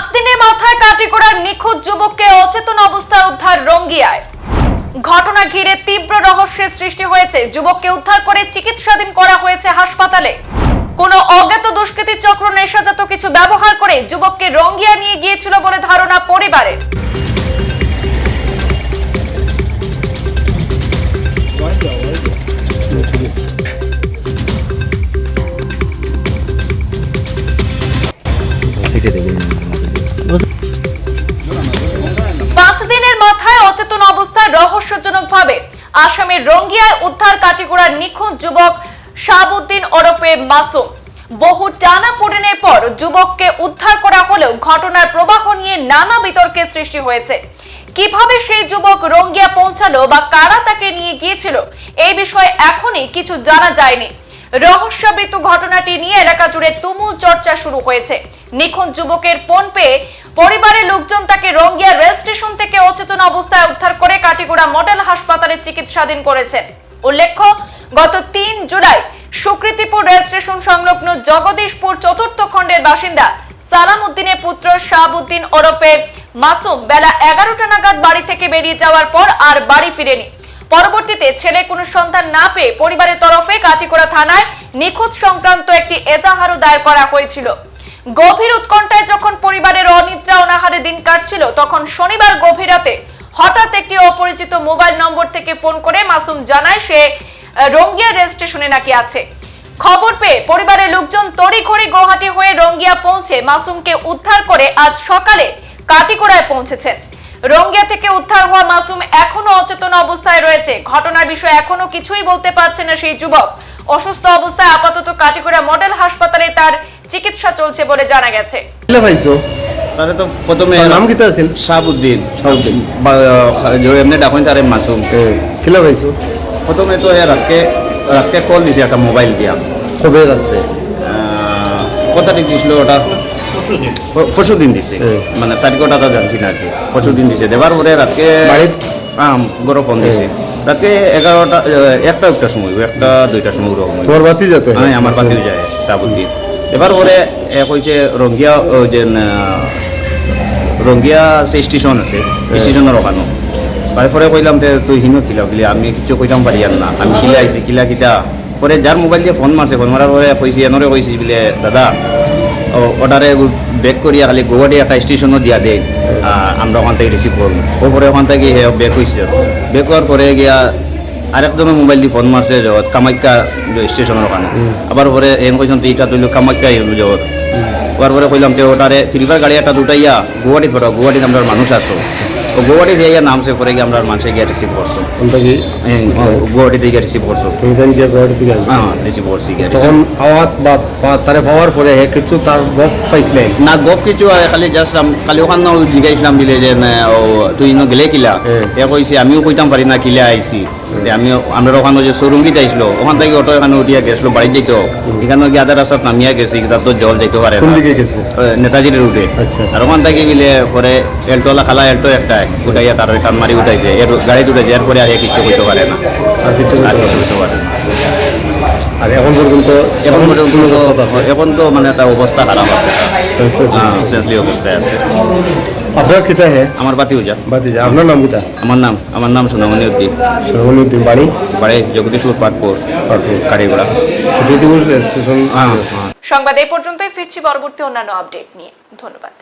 পাঁচ দিনের মাথায় কাটিগড়ার নিখোঁজ যুবককে অচেতন অবস্থায় উদ্ধার রঙ্গিয়ায়। ঘটনা ঘিরে তীব্র রহস্যের সৃষ্টি হয়েছে। যুবককে উদ্ধার করে চিকিৎসাধীন করা হয়েছে হাসপাতালে। কোনো অজ্ঞাত দুষ্কৃতী চক্র নেশাজাত কিছু ব্যবহার করে যুবককে রঙ্গিয়া নিয়ে গিয়েছিল বলে ধারণা পরিবারের। পাঁচ দিনের মাথায় অচেতন অবস্থায় রহস্যজনকভাবে। আসামের রঙ্গিয়ায় উদ্ধার কাটিগড়ার নিখোঁজ যুবক শাহাবুদ্দিন ওরফে মাসুম। বহু টানা পড়েনের পর যুবককে উদ্ধার করা হলেও ঘটনার প্রবাহ নিয়ে নানা বিতর্কের সৃষ্টি হয়েছে। কীভাবে সেই যুবক রঙ্গিয়া পৌঁছালো বা কারা তাকে নিয়ে গিয়েছিল এই বিষয়ে এখনই কিছু জানা যায়নি। রহস্যাবৃত ঘটনাটি নিয়ে এলাকা জুড়ে তুমুল চর্চা শুরু হয়েছে। নিখোঁজ যুবকের ফোন পেয়ে পরিবারের লোকজন তাকে রঙ্গিয়া রেল স্টেশন থেকে অচেতন অবস্থায় উদ্ধার করে কাটিগড়া মডেল হাসপাতালে চিকিৎসাধীন করেছেন উল্লেখ্য, গত তিন জুলাই সুকৃতিপুর রেল স্টেশন সংলগ্ন জগদীশপুর চতুর্থ খণ্ডের বাসিন্দা সালাম উদ্দিনের পুত্র শাহাবুদ্দিন ওরফে মাসুম বেলা এগারোটা নাগাদ বাড়ি থেকে বেরিয়ে যাওয়ার পর আর বাড়ি ফিরেনি। পরবর্তীতে ছেলে কোনো সন্তান না পেয়ে পরিবারের তরফে কাটিকোড়া থানায় নিখোঁজ সংক্রান্ত একটি এজাহারও দায়ের করা হয়েছিল। গভীর উৎকণ্ঠায় যখন পরিবারের অনিদ্রা অনাহারে দিন কাটছিল, তখন শনিবার গভীর রাতে হঠাৎ একটি অপরিচিত মোবাইল নম্বর থেকে ফোন করে মাসুম জানায় সে রঙ্গিয়া রেল স্টেশনে নাকি আছে। খবর পেয়ে পরিবারের লোকজন তড়িঘড়ি গুয়াহাটি হয়ে রঙ্গিয়া পৌঁছে মাসুমকে উদ্ধার করে আজ সকালে কাটিকোড়ায় পৌঁছেছেন। রঙ্গিয়া থেকে উদ্ধার হওয়া মাসুম এখনও অচেতন অবস্থায় রয়েছে। ঘটনার বিষয়ে এখনও কিছুই বলতে পারছে না সেই যুবক। অসুস্থ অবস্থায় আপাতত কাটিগড়া মডেল হাসপাতালে তার চিকিৎসা চলছে বলে জানা গেছে। তো প্রথমে নাম কিতা আছিল? শাহাবুদ্দিন। শাহাবুদ্দিন। এমনি ডাকুন তারে মাসুম। কিলা পাইছো? প্রথমে তো এ রাতকে রাতকে কল দিছে একটা মোবাইল দিয়া। কবে রাত্রে? আহ, কত তারিখ দিছিল ওটা। পরশু দিন। দিছে। মানে তারিখ ওটা তো জানছি না আর কি। পরশু দিন দিছে। দেবার পরে রাতকে? হ্যাঁ ফোন দিছে। রাতে এগারোটা একটা একটা সময় একটা দুইটার সময় ওরকম তোমার বাতি যেতে? হ্যাঁ আমার বাতিল যায় শাহাবুদ্দিন এবার পরে এ কইছে রঙ্গিয়া যে আহ, রঙ্গিয়া যে স্টেশন আছে স্টেশনের ওখানো। তারপরে কইলাম যে তুই হিনো কিলা? বলি আমি কিছু কইতাম পারি আর না। আমি কিলা আইছি কিলা কিতা? পরে যার মোবাইল দিয়ে ফোন মারছে ফোন মারার পরে কইছি এনরে কইছি বলে দাদা অর্ডারে ব্যাক করিয়া খালি গুয়াহাটি একটা স্টেশনও দিয়া দেয় আমরা ওখান থেকে রিসিভ করব ওপরে ওখান থেকে হে ব্যাক হয়েছে ব্যাক হওয়ার পরে গিয়া আরেকজনের মোবাইল দিয়ে ফোন মারছে জগৎ কামাখ্যা স্টেশনের ওখানে আবার পরে এম কইছেন এইটা তুইলো কামাখ্যা হইল জগৎ ওর পরে কইলাম যে ওটারে ফিলিপার গাড়ি একটা দুটাইয়া গুয়াহাটি ফটো গুয়াহাটিতে আমরা মানুষ আছো। তো গুয়াহাটি দিয়ে নামছে পরে গিয়ে আমরা মানুষে গিয়ে রিসিভ করছ। গুয়াহাটি থেকে রিসিভ করছ। তুমি কেন গিয়ে গুয়াহাটি থেকে হ্যাঁ রিসিভ করছি গিয়া তখন আওয়াত বা তারে পাওয়ার পরে হে কিছু তার গপ পাইছিলে? না গপ কিছু খালি জাস্ট খালি ওখান জিগাইছিলাম দিলে যে ও তুই ইনো গেলে কিলা? হুম। এ কইছে আমিও কইতাম পারি না কিলা আইছি। যে আমি আমরা ওখানে যে শোরুম গিয়ে ওখান থেকে অটো এখানে উঠিয়া গেছিল বাড়ি যাইতো। এখানে গিয়ে আধা রাস্তাত নামিয়া গেছি তার তো জল যাইতে পারে নেতাজির রুটে আচ্ছা। আর ওখান থেকে গেলে পরে এলটোলা খালা এলটো উঠাইয়া তার উঠাইছে। এর গাড়ি এরপরে আর করতে পারে না। আর কিছু আর কিছু করতে পারে না। আর এখন পর্যন্ত এখন পর্যন্ত এখন তো মানে একটা অবস্থা খারাপ আছে। হ্যাঁ, অবস্থায় আছে। আপনার কিতা হে? আমার বাতি আপনার নাম কিতা আমার নাম আমার নাম সোনামণি উদ্দিন সর্বনীয় উদ্দিন বাড়ি? বাড়ি জগদীশপুর পাটপুর পাটপুর। কারিগোড়া। সুপ্রীতিপুর স্টেশন হ্যাঁ হ্যাঁ। সংবাদ এই পর্যন্তই ফিরছি পরবর্তী অন্যান্য আপডেট নিয়ে। ধন্যবাদ।